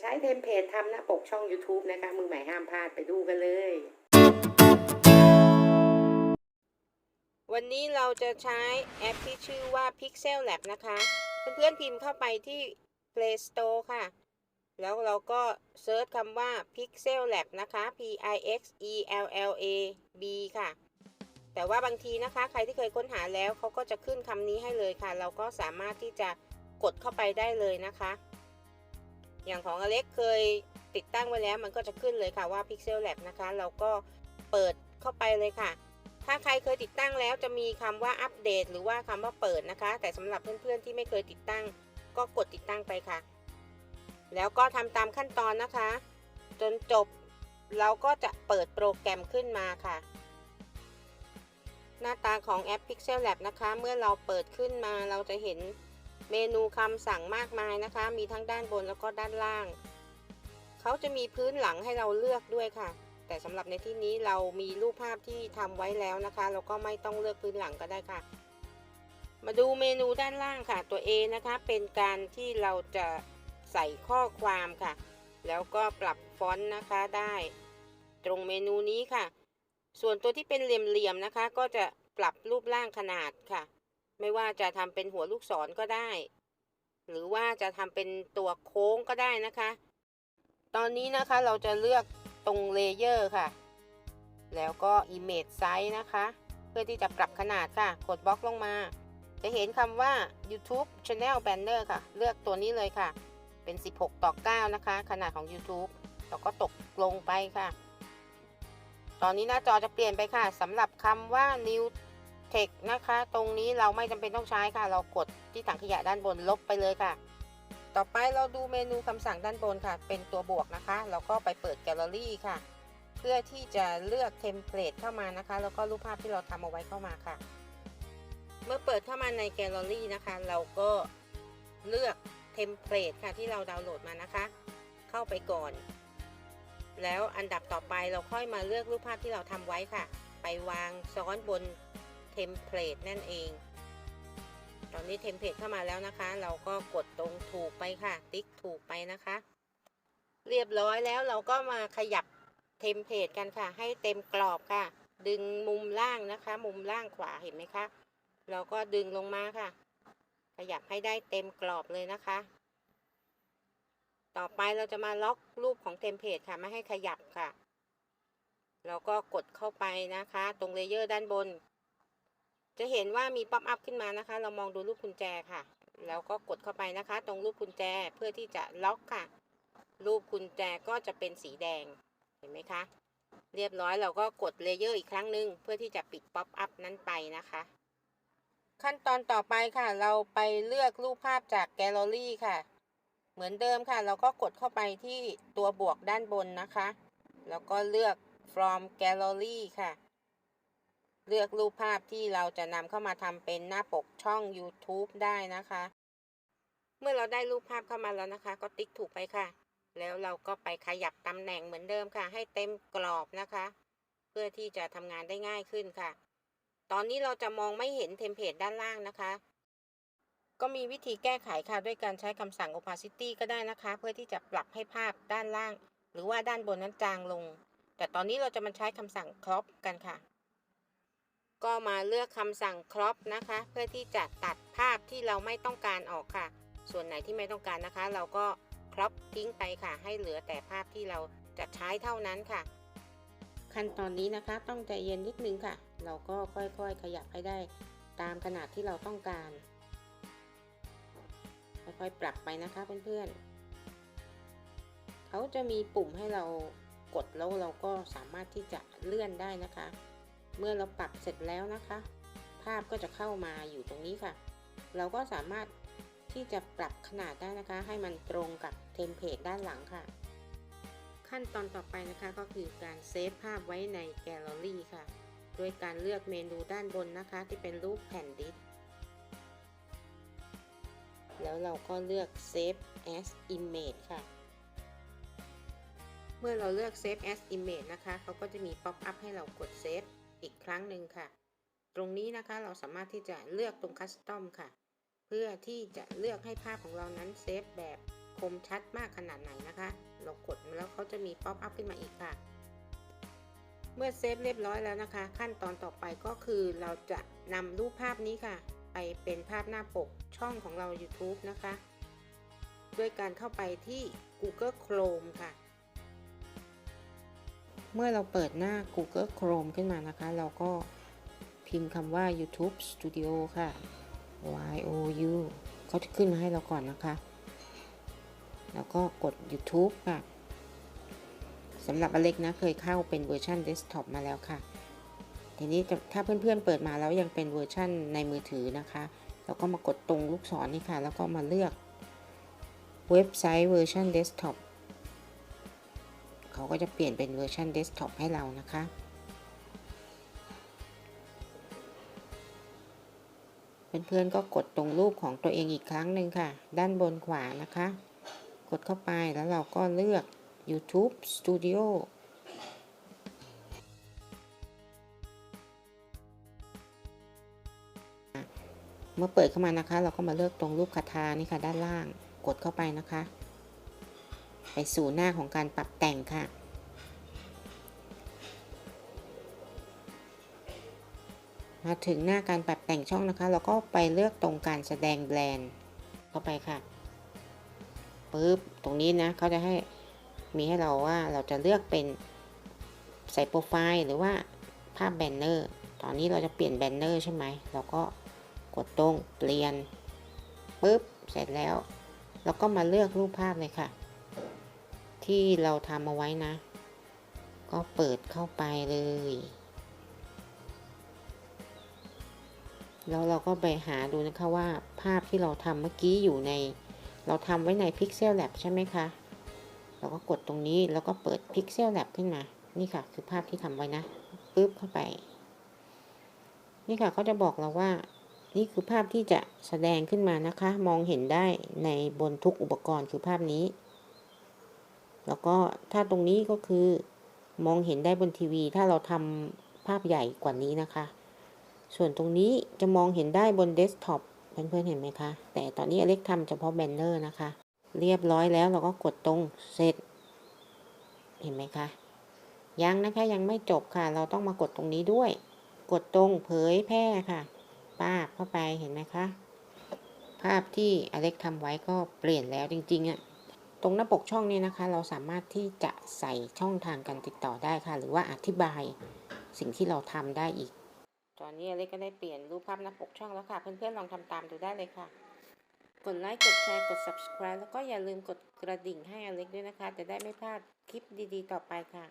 ใช้เทมเพลตทำหน้าปกช่อง YouTube นะคะ มือใหม่ห้ามพลาดไปดูกันเลย วันนี้เราจะใช้แอปที่ชื่อว่า Pixel Lab นะคะ เพื่อนๆพิมพ์เข้าไปที่ Play Store ค่ะ แล้วเราก็เซิร์ชคำว่า Pixel Lab นะคะ P I X E L L A B ค่ะแต่ว่าบางทีนะคะ ใครที่เคยค้นหาแล้วเขาก็จะขึ้นคำนี้ให้เลยค่ะ เราก็สามารถที่จะกดเข้าไปได้เลยนะคะ อย่างของอเล็กเคยติดตั้งไว้แล้วมันก็จะขึ้นเลยค่ะว่า Pixel Lab นะคะ เราก็เปิดเข้าไปเลยค่ะ ถ้าใครเคยติดตั้งแล้วจะมีคำว่าอัปเดต หรือว่าคำว่าเปิดนะคะ แต่สำหรับเพื่อนๆที่ไม่เคยติดตั้ง ก็กดติดตั้งไปค่ะ แล้วก็ทำตามขั้นตอนนะคะ จนจบเราก็จะเปิดโปรแกรมขึ้นมาค่ะ หน้าตาของแอป Pixel Lab นะคะ เมื่อเราเปิดขึ้นมาเราจะเห็น เมนูคำสั่งมากมายนะคะ มีทั้งด้านบนแล้วก็ด้านล่าง เขาจะมีพื้นหลังให้เราเลือกด้วยค่ะ แต่สำหรับในที่นี้เรามีรูปภาพที่ทำไว้แล้วนะคะ เราก็ไม่ต้องเลือกพื้นหลังก็ได้ค่ะ มาดูเมนูด้านล่างค่ะ ตัว A นะคะ เป็นการที่เราจะใส่ข้อความค่ะ แล้วก็ปรับฟอนต์นะคะได้ ตรงเมนูนี้ค่ะ ส่วนตัวที่เป็นเหลี่ยมๆนะคะ ก็จะปรับรูปร่างขนาดค่ะ ไม่ว่าจะทำเป็นหัวลูกศรก็ได้ หรือว่าจะทำเป็นตัวโค้งก็ได้นะคะ ตอนนี้นะคะเราจะเลือกตรงเลเยอร์ค่ะ แล้วก็ Image Size นะคะ เพื่อที่จะปรับขนาดค่ะ กดบล็อกลงมา จะเห็นคำว่า YouTube Channel Banner ค่ะ เลือกตัวนี้เลยค่ะ เป็น 16 ต่อ 9 นะคะ ขนาดของ YouTube เราก็ตกลงไปค่ะ ตอนนี้หน้าจอจะเปลี่ยนไปค่ะสำหรับคำว่า New Text นะคะ ตรงนี้เราไม่จำเป็นต้องใช้ค่ะ เรากดที่ถังขยะด้านบนลบไปเลยค่ะ ต่อไปเราดูเมนูคำสั่งด้านบนค่ะ เป็นตัวบวกนะคะ เราก็ไปเปิดแกลเลอรี่ค่ะ เพื่อที่จะเลือกเทมเพลตเข้ามานะคะ แล้วก็รูปภาพที่เราทำเอาไว้เข้ามาค่ะ เมื่อเปิดเข้ามาในแกลเลอรี่นะคะ เราก็เลือกเทมเพลตค่ะที่เราดาวน์โหลดมานะคะ เข้าไปก่อน แล้วอันดับต่อไปเราค่อยมาเลือกรูปภาพที่เราทำไว้ค่ะ ไปวางซ้อนบน เทมเพลตนั่นเอง ตอนนี้เทมเพลตเข้ามาแล้วนะคะ เราก็กดตรงถูกไปค่ะ ติ๊กถูกไปนะคะ เรียบร้อยแล้วเราก็มาขยับเทมเพลตกันค่ะ ให้เต็มกรอบค่ะ ดึงมุมล่างนะคะ มุมล่างขวาเห็นไหมคะเราก็ดึงลงมาค่ะ ขยับให้ได้เต็มกรอบเลยนะคะ ต่อไปเราจะมาล็อกรูปของเทมเพลตค่ะ ไม่ให้ขยับค่ะ เราก็กดเข้าไปนะคะ ตรงเลเยอร์ด้านบน จะเห็นว่ามีป๊อปอัพขึ้นมานะคะ เรามองดูรูปกุญแจค่ะ แล้วก็กดเข้าไปนะคะ ตรงรูปกุญแจเพื่อที่จะล็อกค่ะ รูปกุญแจก็จะเป็นสีแดง เห็นไหมคะ เรียบร้อยเราก็กดเลเยอร์อีกครั้งหนึ่งเพื่อที่จะปิดป๊อปอัพนั้นไปนะคะ ขั้นตอนต่อไปค่ะ เราไปเลือกรูปภาพจากแกลเลอรี่ค่ะ เหมือนเดิมค่ะ เราก็กดเข้าไปที่ตัวบวกด้านบนนะคะ แล้วก็เลือก from gallery ค่ะ เลือกรูปภาพที่เราจะนำเข้ามาทำเป็นหน้าปกช่อง YouTube ได้นะคะ เมื่อเราได้รูปภาพเข้ามาแล้วนะคะ ก็ติ๊กถูกไปค่ะ แล้วเราก็ไปขยับตำแหน่งเหมือนเดิมค่ะ ให้เต็มกรอบนะคะ เพื่อที่จะทำงานได้ง่ายขึ้นค่ะ ตอนนี้เราจะมองไม่เห็นเทมเพลตด้านล่างนะคะ ก็มีวิธีแก้ไขค่ะด้วยการใช้คำสั่ง opacity ก็ได้นะคะ เพื่อที่จะปรับให้ภาพด้านล่าง หรือว่าด้านบนนั้นจางลง แต่ตอนนี้เราจะมาใช้คำสั่ง crop กันค่ะ ก็มาเลือกคำสั่ง crop นะคะ เพื่อที่จะตัดภาพที่เราไม่ต้องการออกค่ะ ส่วนไหนที่ไม่ต้องการนะคะ เราก็ crop ทิ้งไปค่ะ ให้เหลือแต่ภาพที่เราจะใช้เท่านั้นค่ะ ขั้นตอนนี้นะคะต้องใจเย็นนิดนึงค่ะ เราก็ค่อยๆ ขยับให้ได้ตามขนาดที่เราต้องการ ค่อยๆ ปรับไปนะคะเพื่อนๆเขาจะมีปุ่มให้เรากดแล้วเราก็สามารถที่จะเลื่อนได้นะคะ เมื่อเราปรับเสร็จแล้วนะคะ ภาพก็จะเข้ามาอยู่ตรงนี้ค่ะ เราก็สามารถที่จะปรับขนาดได้นะคะ ให้มันตรงกับเทมเพลตด้านหลังค่ะ ขั้นตอนต่อไปนะคะก็คือการเซฟภาพไว้ในแกลเลอรี่ค่ะ โดยการเลือกเมนูด้านบนนะคะ ที่เป็นรูปแผ่นดิสก์แล้วเราก็เลือก Save as Image ค่ะ เมื่อเราเลือก Save as Image นะคะ เขาก็จะมีป๊อปอัพให้เรากด Save อีกครั้งหนึ่งค่ะ ตรงนี้นะคะเราสามารถที่จะเลือกตรง Custom ค่ะ เพื่อที่จะเลือกให้ภาพของเรานั้นเซฟแบบคมชัดมากขนาดไหนนะคะ เรากดแล้วเขาจะมีป๊อปอัพขึ้นมาอีกค่ะ เมื่อเซฟเรียบร้อยแล้วนะคะ ขั้นตอนต่อไปก็คือเราจะนำรูปภาพนี้ค่ะ ไปเป็นภาพหน้าปกช่องของเรา YouTube นะคะ ด้วยการเข้าไปที่ Google Chrome ค่ะ เมื่อเราเปิดหน้า Google Chrome ขึ้นมานะคะ เราก็พิมพ์คำว่า YouTube Studio ค่ะ Y O U เขาจะขึ้นมาให้เราก่อนนะคะ แล้วก็กด YouTube ค่ะสำหรับอเล็กนะเคยเข้าเป็นเวอร์ชันเดสก์ท็อปมาแล้วค่ะ ทีนี้ถ้าเพื่อนๆเปิดมาแล้วยังเป็นเวอร์ชันในมือถือนะคะเราก็มากดตรงลูกศรนี่ค่ะ แล้วก็มาเลือกเว็บไซต์เวอร์ชันเดสก์ท็อป เขาก็จะเปลี่ยนเป็นเวอร์ชันเดสก์ท็อปให้เรานะคะ เพื่อนๆก็กดตรงรูปของตัวเองอีกครั้งหนึ่งค่ะ ด้านบนขวานะคะ กดเข้าไปแล้วเราก็เลือก YouTube Studio เมื่อเปิดเข้ามานะคะ เราก็มาเลือกตรงรูปคาถานี่ค่ะด้านล่าง กดเข้าไปนะคะ ไปสู่หน้าของการปรับแต่งค่ะ มาถึงหน้าการปรับแต่งช่องนะคะ เราก็ไปเลือกตรงการแสดงแบรนด์เข้าไปค่ะปึ๊บตรงนี้นะเขาจะให้มีให้เราว่าเราจะเลือกเป็นใส่โปรไฟล์หรือว่าภาพแบนเนอร์ ตอนนี้เราจะเปลี่ยนแบนเนอร์ใช่ไหม เราก็กดตรงเปลี่ยนปึ๊บ เสร็จแล้ว เราก็มาเลือกรูปภาพเลยค่ะ ที่เราทำเอาไว้นะ ก็เปิดเข้าไปเลย แล้วเราก็ไปหาดูนะคะว่าภาพที่เราทำเมื่อกี้อยู่ใน เราทำไว้ใน Pixel Lab ใช่ไหมคะ เราก็กดตรงนี้แล้วก็เปิด Pixel Lab ขึ้นมา นี่ค่ะ คือภาพที่ทำไว้นะปึ๊บเข้าไป นี่ค่ะเขาจะบอกเราว่านี่คือภาพที่จะแสดงขึ้นมานะคะ มองเห็นได้ในบนทุกอุปกรณ์คือภาพนี้ แล้วก็ถ้าตรงนี้ก็คือมองเห็นได้บนทีวี ถ้าเราทำภาพใหญ่กว่านี้นะคะ ส่วนตรงนี้จะมองเห็นได้บนเดสก์ท็อปเพื่อนๆเห็นไหมคะ แต่ตอนนี้อเล็กทำเฉพาะแบนเนอร์นะคะ เรียบร้อยแล้วเราก็กดตรงเสร็จ เห็นไหมคะ ยังนะคะยังไม่จบค่ะ เราต้องมากดตรงนี้ด้วย กดตรงเผยแพร่ค่ะป้าบเข้าไปเห็นไหมคะ ภาพที่อเล็กทำไว้ก็เปลี่ยนแล้วจริงๆอะ ตรงหน้าปกช่องนี้นะคะ เราสามารถที่จะใส่ช่องทางการติดต่อได้ค่ะ หรือว่าอธิบายสิ่งที่เราทำได้อีก ตอนนี้อเล็กก็ได้เปลี่ยนรูปภาพหน้าปกช่องแล้วค่ะ เพื่อนๆลองทำตามดูได้เลยค่ะ กดไลค์ กดแชร์ กด subscribe แล้วก็อย่าลืมกดกระดิ่งให้อเล็กด้วยนะคะ จะได้ไม่พลาดคลิปดีๆ ต่อไปค่ะ